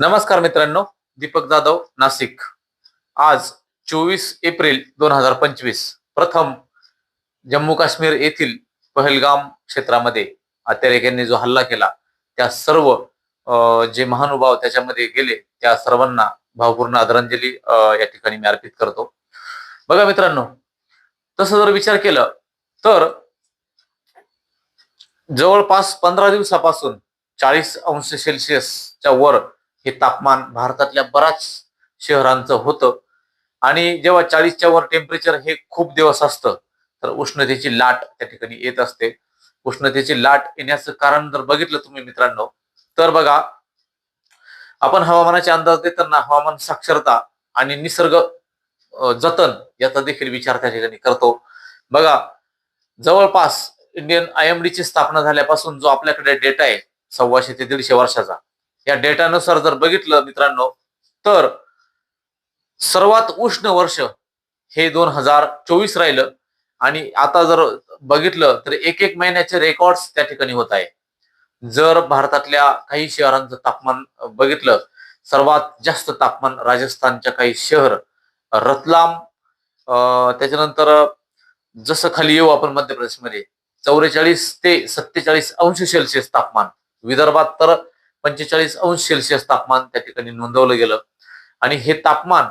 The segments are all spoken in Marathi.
नमस्कार मित्रांनो दीपक जाधव नाशिक. आज चोवीस एप्रिल दोन हजार पंचवीस प्रथम जम्मू काश्मीर येथील पहलगाम क्षेत्रामध्ये अत्यारेक्यांनी जो हल्ला केला त्या सर्व जे महानुभाव त्याच्यामध्ये गेले त्या सर्वांना भावपूर्ण आदरांजली या ठिकाणी मी अर्पित करतो. बघा मित्रांनो तसं जर विचार केलं तर जवळपास पंधरा दिवसापासून चाळीस अंश सेल्सिअसच्या वर हे तापमान भारतातल्या बऱ्याच शहरांचं होतं. आणि जेव्हा चाळीसच्या वर टेम्परेचर हे खूप दिवस असतं तर उष्णतेची लाट त्या ठिकाणी येत असते. उष्णतेची लाट येण्याचं कारण जर बघितलं तुम्ही मित्रांनो तर बघा आपण हवामानाचे अंदाज देताना हवामान साक्षरता आणि निसर्ग जतन याचा देखील विचार त्या ठिकाणी करतो. बघा जवळपास इंडियन आय एम ची स्थापना झाल्यापासून जो आपल्याकडे डेटा आहे सव्वाशे ते दीडशे वर्षाचा या डेटानुसार जर बघितलं मित्रांनो तर सर्वात उष्ण वर्ष हे दोन हजार चोवीस राहिलं. आणि आता जर बघितलं तर एक एक महिन्याचे रेकॉर्ड्स त्या ठिकाणी होत आहे. जर भारतातल्या काही शहरांचं तापमान बघितलं सर्वात जास्त तापमान राजस्थानच्या काही शहर रतलाम अं, त्याच्यानंतर जसं खाली येऊ आपण मध्य प्रदेशमध्ये चौवेचाळीस ते सत्तेचाळीस अंश सेल्सिअस तापमान विदर्भात तर पंचेचाळीस अंश सेल्सिअस तापमान त्या ठिकाणी नोंदवलं गेलं. आणि हे तापमान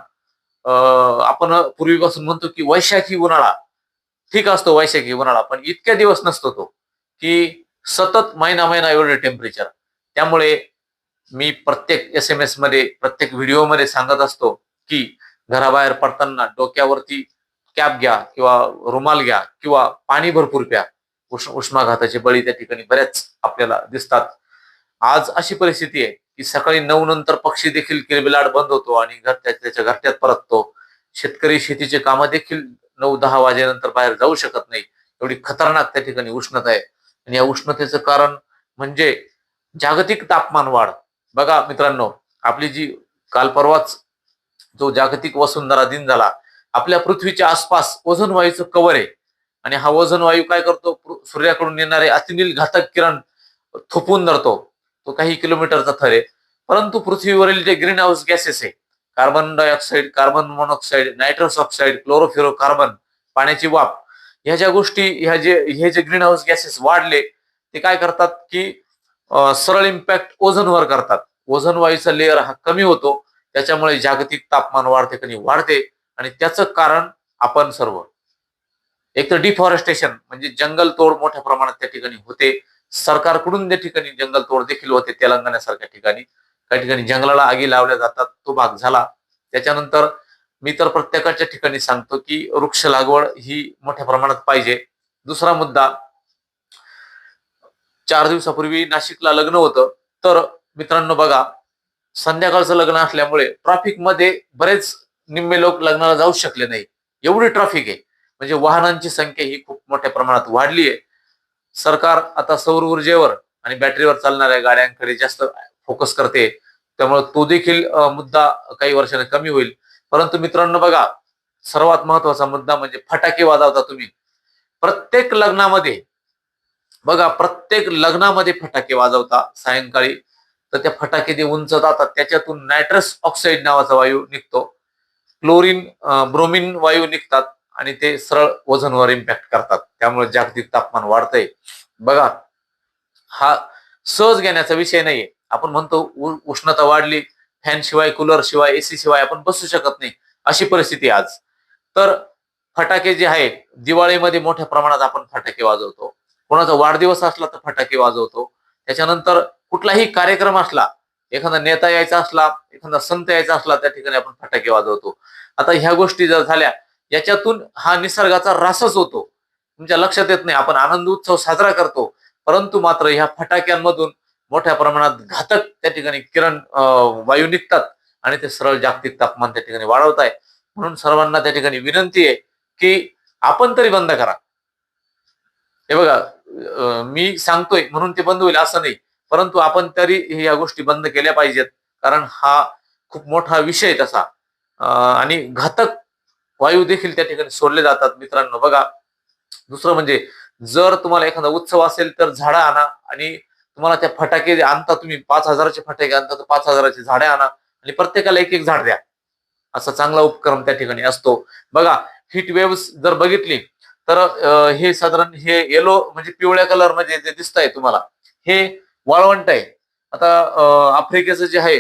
आपण पूर्वीपासून म्हणतो की वैशाखी उन्हाळा. ठीक असतो वैशाखी उन्हाळा पण इतक्या दिवस नसतो तो की सतत महिना महिना एवढे टेम्परेचर त्यामुळे मी प्रत्येक एस एम एसमध्ये प्रत्येक व्हिडिओमध्ये सांगत असतो की घराबाहेर पडताना डोक्यावरती कॅप घ्या किंवा रुमाल घ्या किंवा पाणी भरपूर प्या. उष्ण उष्माघाताचे बळी त्या ठिकाणी बऱ्याच आपल्याला दिसतात. आज अशी परिस्थिती आहे की सकाळी नऊ नंतर पक्षी देखील किलबिलाट बंद होतो आणि घर त्याच्या घरट्यात परततो. शेतकरी शेतीचे कामं देखील नऊ दहा वाजेनंतर बाहेर जाऊ शकत नाही. एवढी खतरनाक त्या ठिकाणी उष्णता आहे. आणि या उष्णतेचं कारण म्हणजे जागतिक तापमान वाढ. बघा मित्रांनो आपली जी काल परवाच जो जागतिक वसुंधरा दिन झाला आपल्या पृथ्वीच्या आसपास ओझोन वायूचं कवर आहे. आणि हा ओझोन वायू काय करतो? सूर्याकडून येणारे अतिनील घातक किरण थोपून धरतो. तो काही किलोमीटरचा थर आहे. परंतु पृथ्वीवरील जे ग्रीन हाऊस गॅसेस आहे carbon dioxide carbon monoxide nitrous oxide chlorofluorocarbon पाण्याची वाफ ह्या ज्या गोष्टी ह्या जे हे जे ग्रीन हाऊस गॅसेस वाढले ते काय करतात की सरळ इम्पॅक्ट ओझनवर करतात. ओझोन वायूचा लेअर हा कमी होतो त्याच्यामुळे जागतिक तापमान वाढते कधी वाढते आणि त्याचं कारण आपण सर्व. एक तर डिफॉरेस्टेशन म्हणजे जंगल तोड मोठ्या प्रमाणात त्या ठिकाणी होते. सरकारकडून त्या ठिकाणी जंगल तोड देखील होते तेलंगणासारख्या ठिकाणी काही ठिकाणी जंगलाला आगी लावल्या जातात तो भाग झाला. त्याच्यानंतर मी तर प्रत्येकाच्या ठिकाणी सांगतो की वृक्ष लागवड ही मोठ्या प्रमाणात पाहिजे. दुसरा मुद्दा चार दिवसापूर्वी नाशिकला लग्न होतं. तर मित्रांनो बघा संध्याकाळचं लग्न असल्यामुळे ट्रॅफिकमध्ये बरेच निम्मे लोक लग्नाला जाऊ शकले नाही. एवढी ट्रॅफिक आहे. म्हणजे वाहनांची संख्या ही खूप मोठ्या प्रमाणात वाढली आहे. सरकार आता सौर ऊर्जेवर आणि बॅटरीवर चालणाऱ्या गाड्यांकडे जास्त फोकस करते. त्यामुळे तो देखील मुद्दा काही वर्षाने कमी होईल. परंतु मित्रांनो बघा सर्वात महत्त्वाचा मुद्दा म्हणजे फटाके वाजवता तुम्ही. प्रत्येक लग्नामध्ये बघा प्रत्येक लग्नामध्ये फटाके वाजवता सायंकाळी. तर त्या फटाके जे उंच जातात त्याच्यातून नायट्रस ऑक्साईड नावाचा वायू निघतो. क्लोरीन ब्रोमिन वायू निघतात. आणि ते सरळ वजनवर इम्पॅक्ट करतात. त्यामुळे जागतिक तापमान वाढतंय. बघा हा सहज घेण्याचा विषय नाहीये. आपण म्हणतो उ- उष्णता वाढली फॅन शिवाय कूलर शिवाय एसी शिवाय आपण बसू शकत नाही. अशी परिस्थिती आज. तर फटाके जे आहेत दिवाळीमध्ये मोठ्या प्रमाणात आपण फटाके वाजवतो. कोणाचा वाढदिवस असला तर फटाके वाजवतो. त्याच्यानंतर कुठलाही कार्यक्रम असला एखादा नेता यायचा असला एखादा संत यायचा असला त्या ठिकाणी आपण फटाके वाजवतो. आता ह्या गोष्टी जर झाल्या याच्यातून हा निसर्गाचा रासच होतो. तुमच्या लक्षात येत नाही आपण आनंद उत्सव साजरा करतो परंतु मात्र ह्या फटाक्यांमधून मोठ्या प्रमाणात घातक त्या ठिकाणी किरण वायू निघतात आणि ते सरळ जागतिक तापमान त्या ठिकाणी वाढवत आहे. म्हणून सर्वांना त्या ठिकाणी विनंती आहे की आपण तरी बंद करा. हे बघा मी सांगतोय म्हणून ते बंद होईल असं नाही परंतु आपण तरी या गोष्टी बंद केल्या पाहिजेत कारण हा खूप मोठा विषय तसा. आणि घातक वायू देखील त्या ठिकाणी सोडले जातात मित्रांनो. बघा दुसरं म्हणजे जर तुम्हाला एखादा उत्सव असेल तर झाडं आणा आणि तुम्हाला त्या फटाके आणता तुम्ही पाच हजाराचे फटाके आणता तर पाच हजाराचे झाडे आणा आणि प्रत्येकाला एक एक झाड द्या. असा चांगला उपक्रम त्या ठिकाणी असतो. बघा हिट वेव्स जर बघितली तर हे साधारण हे येलो म्हणजे पिवळ्या कलरमध्ये जे दिसत आहे तुम्हाला हे वाळवंट आहे. आता आफ्रिकेचं जे आहे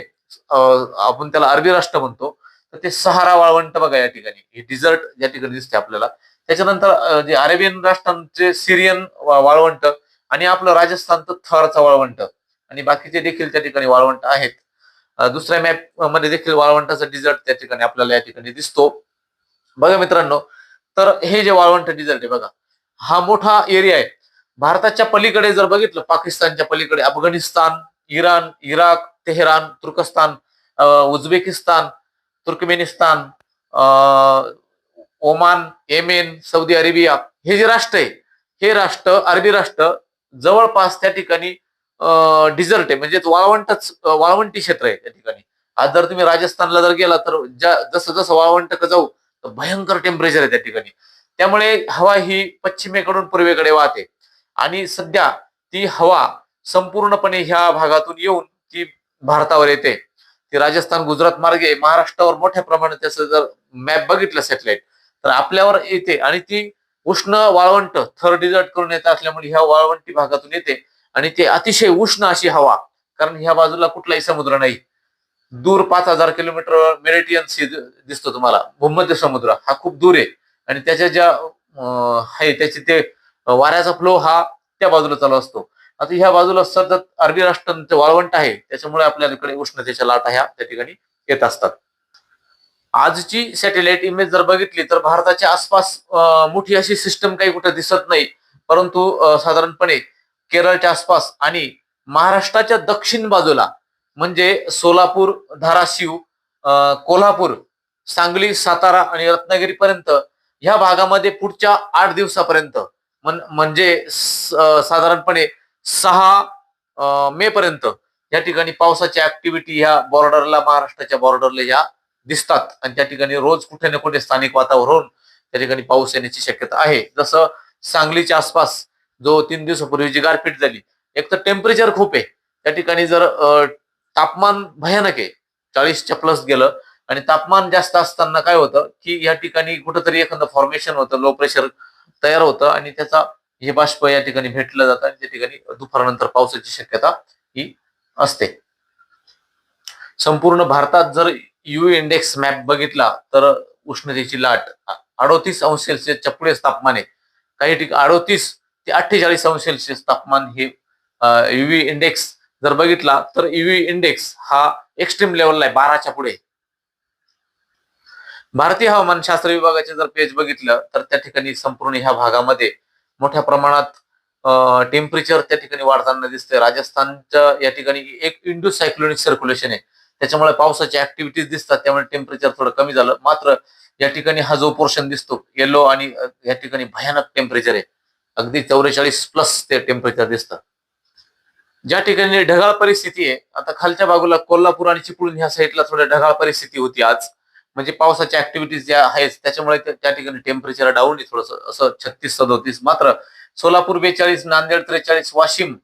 आपण त्याला अरबी राष्ट्र म्हणतो. तर ते सहारा वाळवंट बघा या ठिकाणी. हे डिझर्ट या ठिकाणी दिसते आपल्याला. त्याच्यानंतर जे अरेबियन राष्ट्रांचे सिरियन वाळवंट आणि आपलं राजस्थानचं थरचं वाळवंट. आणि बाकीचे देखील त्या ठिकाणी वाळवंट आहेत. दुसऱ्या मॅपमध्ये देखील वाळवंटाचा डिझर्ट त्या ठिकाणी आपल्याला या ठिकाणी दिसतो. बघा मित्रांनो तर हे जे वाळवंट डिझर्ट आहे बघा हा मोठा एरिया आहे. भारताच्या पलीकडे जर बघितलं पाकिस्तानच्या पलीकडे अफगाणिस्तान इराण इराक तेहरान तुर्कस्तान उझबेकिस्तान तुर्कमेनिस्तान अं, ओमान येमेन सौदी अरेबिया हे जे राष्ट्र आहे हे राष्ट्र अरबी राष्ट्र जवळपास त्या ठिकाणी डिझर्ट आहे. म्हणजे वाळवंटच वाळवंटी क्षेत्र आहे त्या ठिकाणी. आज जर तुम्ही राजस्थानला जर गेला तर ज्या जसं जसं वाळवंट जाऊ तर भयंकर टेम्परेचर आहे त्या ठिकाणी. त्यामुळे हवा ही पश्चिमेकडून पूर्वेकडे वाहते. आणि सध्या ती हवा संपूर्णपणे ह्या भागातून येऊन ती भारतावर येते. ती राजस्थान गुजरात मार्गे महाराष्ट्रावर मोठ्या प्रमाणात त्याचं जर मॅप बघितलं सॅटेलाइट तर आपल्यावर येते आणि ती उष्ण वाळवंट थर डिझर्ट करून येत असल्यामुळे ह्या वाळवंटी भागातून येते आणि ते अतिशय उष्ण अशी हवा कारण ह्या बाजूला कुठलाही समुद्र नाही. दूर पाच हजार किलोमीटर मेरिटियन सी दिसतो तुम्हाला. भूमध्य समुद्र हा खूप दूर आहे. आणि त्याच्या ज्या आहे त्याचे ते वाऱ्याचा फ्लो हा त्या बाजूला चालू असतो. आता ह्या बाजूला सतत अरबी राष्ट्रांचं वाळवंट आहे त्याच्यामुळे आपल्याकडे उष्णतेच्या लाटा ह्या त्या ठिकाणी येत असतात. आजची सॅटेलाइट इमेज जर बघितली तर भारताच्या आसपास मोठी अशी सिस्टम काही कुठे दिसत नाही. परंतु साधारणपणे केरळच्या आसपास आणि महाराष्ट्राच्या दक्षिण बाजूला म्हणजे सोलापूर धाराशिव अं, कोल्हापूर सांगली सातारा आणि रत्नागिरीपर्यंत ह्या भागामध्ये पुढच्या आठ दिवसापर्यंत म्हणजे साधारणपणे सहा मे पर्यंत या ठिकाणी पावसाच्या ऍक्टिव्हिटी ह्या बॉर्डरला महाराष्ट्राच्या बॉर्डरला ह्या दिसतात. आणि त्या ठिकाणी रोज कुठे ना कुठे स्थानिक वातावरण त्या ठिकाणी पाऊस येण्याची शक्यता आहे. जसं सांगलीच्या आसपास जो तीन दिवसापूर्वी जी गारपीट झाली एक तर टेम्परेचर खूप आहे. त्या ठिकाणी जर तापमान भयानक आहे चाळीसच्या प्लस गेलं आणि तापमान जास्त असताना काय होतं की या ठिकाणी कुठंतरी एखादं फॉर्मेशन होतं लो प्रेशर तयार होतं आणि त्याचा हे बाष्प या ठिकाणी भेटलं जातं आणि त्या ठिकाणी दुपारनंतर पावसाची शक्यता ही असते. संपूर्ण भारतात जर यू इंडेक्स मॅप बघितला तर उष्णतेची लाट अडोतीस अंश सेल्सिअसच्या पुढेच तापमान आहे काही ठिकाणी अडोतीस ते अठ्ठेचाळीस अंश सेल्सिअस तापमान हे युव्ही इंडेक्स जर बघितला तर युव्ही इंडेक्स हा एक्स्ट्रीम लेवलला आहे बाराच्या पुढे. भारतीय हवामान शास्त्र विभागाचे जर पेज बघितलं तर त्या ठिकाणी संपूर्ण ह्या भागामध्ये मोठ्या प्रमाणात टेम्परेचर त्या ठिकाणी वाढताना दिसते राजस्थानच्या या ठिकाणी एक इंडो सायक्लोनिक सर्क्युलेशन आहे. त्याच्यामुळे पावसाच्या ऍक्टिव्हिटीज दिसतात त्यामुळे टेम्परेचर थोडं कमी झालं. मात्र या ठिकाणी हा जो पोर्शन दिसतो येलो आणि या ठिकाणी भयानक टेम्परेचर आहे. अगदी चौवेचाळीस प्लस ते टेम्परेचर दिसतं. ज्या ठिकाणी ढगाळ परिस्थिती आहे आता खालच्या बाजूला कोल्हापूर आणि चिपळूण ह्या साईडला थोड्या ढगाळ परिस्थिती होती आज. म्हणजे पावसाच्या ऍक्टिव्हिटीज ज्या आहेत त्याच्यामुळे त्या ठिकाणी टेम्परेचर डाऊन आहे थोडस. असं छत्तीस सदोतीस. मात्र सोलापूर बेचाळीस नांदेड त्रेचाळीस वाशिम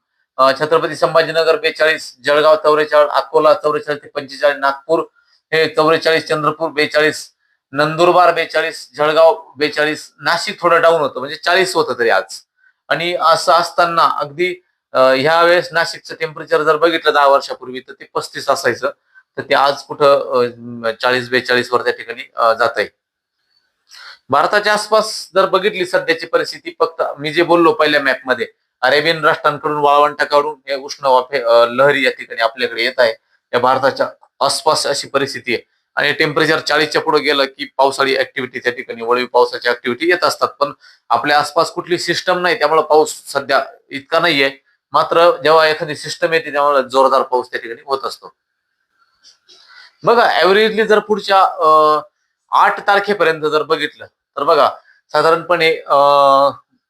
छत्रपती संभाजीनगर बेचाळीस जळगाव चौवेचाळीस अकोला चौवेचाळीस ते पंचेचाळीस नागपूर हे चौवेचाळीस चंद्रपूर बेचाळीस नंदुरबार बेचाळीस जळगाव बेचाळीस नाशिक थोडं डाऊन होतं. म्हणजे चाळीस होतं तरी आज. आणि असं असताना अगदी ह्या वेळेस नाशिकचं टेम्परेचर जर बघितलं दहा वर्षापूर्वी तर ते पस्तीस असायचं. तर ते आज कुठं चाळीस बेचाळीस वर त्या ठिकाणी जात आहे भारताच्या आसपास जर बघितली सध्याची परिस्थिती फक्त मी जे बोललो पहिल्या मॅपमध्ये अरेबियन राष्ट्रांकडून वाळवंटाकडून हे उष्ण वाफे लहरी या ठिकाणी आपल्याकडे येत आहे. या भारताच्या आसपास अशी परिस्थिती आहे. आणि टेम्परेचर चाळीसच्या पुढे गेलं की पावसाळी ऍक्टिव्हिटी त्या ठिकाणी वळवी पावसाची ऍक्टिव्हिटी येत असतात. पण आपल्या आसपास कुठली सिस्टम नाही त्यामुळे पाऊस सध्या इतका नाहीये. मात्र जेव्हा एखादी सिस्टम येते तेव्हा जोरदार पाऊस त्या ठिकाणी होत असतो. बघा ऍव्हरेजली जर पुढच्या आठ तारखेपर्यंत जर बघितलं तर बघा साधारणपणे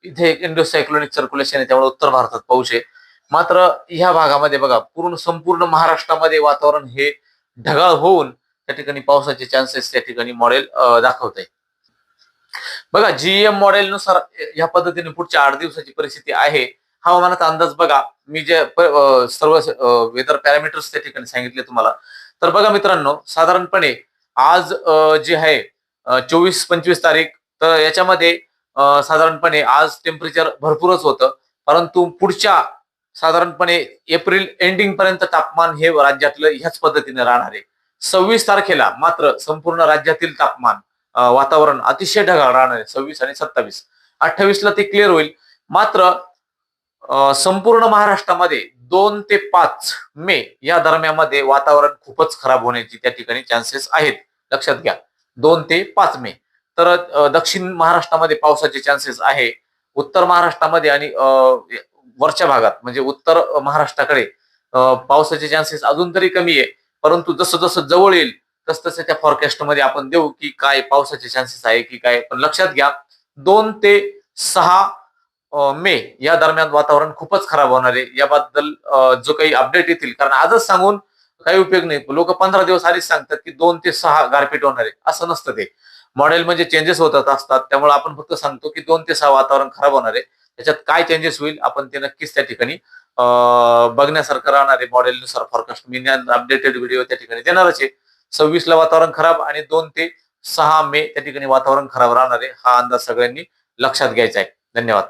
इथे एक इंडो सायक्लोनिक सर्क्युलेशन आहे त्यामुळे उत्तर भारतात पाऊस आहे. मात्र ह्या भागामध्ये बघा पूर्ण संपूर्ण महाराष्ट्रामध्ये वातावरण हे ढगाळ होऊन त्या ठिकाणी पावसाचे चान्सेस त्या ठिकाणी मॉडेल दाखवत आहे. बघा जीएम मॉडेल नुसार ह्या पद्धतीने पुढच्या आठ दिवसाची परिस्थिती आहे. हवामानाचा अंदाज बघा मी जे सर्व वेदर पॅरामीटर्स त्या ठिकाणी सांगितले तुम्हाला. तर बघा मित्रांनो साधारणपणे आज जे आहे चोवीस पंचवीस तारीख तर याच्यामध्ये साधारणपणे आज टेम्परेचर भरपूरच होतं. परंतु पुढच्या साधारणपणे एप्रिल एंडिंग पर्यंत तापमान हे राज्यातलं ह्याच पद्धतीने राहणार आहे. सव्वीस तारखेला मात्र संपूर्ण राज्यातील तापमान वातावरण अतिशय ढगाळ राहणार आहे सव्वीस आणि सत्तावीस. अठ्ठावीसला ते क्लिअर होईल. मात्र संपूर्ण महाराष्ट्रामध्ये दोन ते पाच मे या दरम्यामध्ये वातावरण खूपच खराब होण्याची त्या ठिकाणी चान्सेस आहेत. लक्षात घ्या. दोन ते पाच मे. तर दक्षिण महाराष्ट्रामध्ये पावसाचे चान्सेस आहे. उत्तर महाराष्ट्रामध्ये आणि वरच्या भागात म्हणजे उत्तर महाराष्ट्राकडे पावसाचे चान्सेस अजून तरी कमी आहे. परंतु जसं जसं जवळ येईल तस तसे त्या फॉरकास्टमध्ये आपण देऊ की काय पावसाचे चान्सेस आहे की काय. पण लक्षात घ्या दोन ते सहा मे या दरम्यान वातावरण खूपच खराब होणार आहे. याबद्दल जो काही अपडेट येतील कारण आजच सांगून काही उपयोग नाही. लोक पंधरा दिवस आधीच सांगतात की दोन ते सहा गारपीट होणार आहे. असं नसतं ते. मॉडेल म्हणजे चेंजेस होतात असतात. त्यामुळे आपण फक्त सांगतो की दोन ते सहा वातावरण खराब होणार आहे. त्याच्यात काय चेंजेस होईल आपण ते नक्कीच त्या ठिकाणी बघण्यासारखं राहणार आहे. मॉडेलनुसार फॉरकास्ट मी अपडेटेड व्हिडिओ त्या ठिकाणी देणारच आहे. सव्वीस ला वातावरण खराब आणि दोन ते सहा मे त्या ठिकाणी वातावरण खराब राहणार आहे. हा अंदाज सगळ्यांनी लक्षात घ्यायचा आहे. धन्यवाद.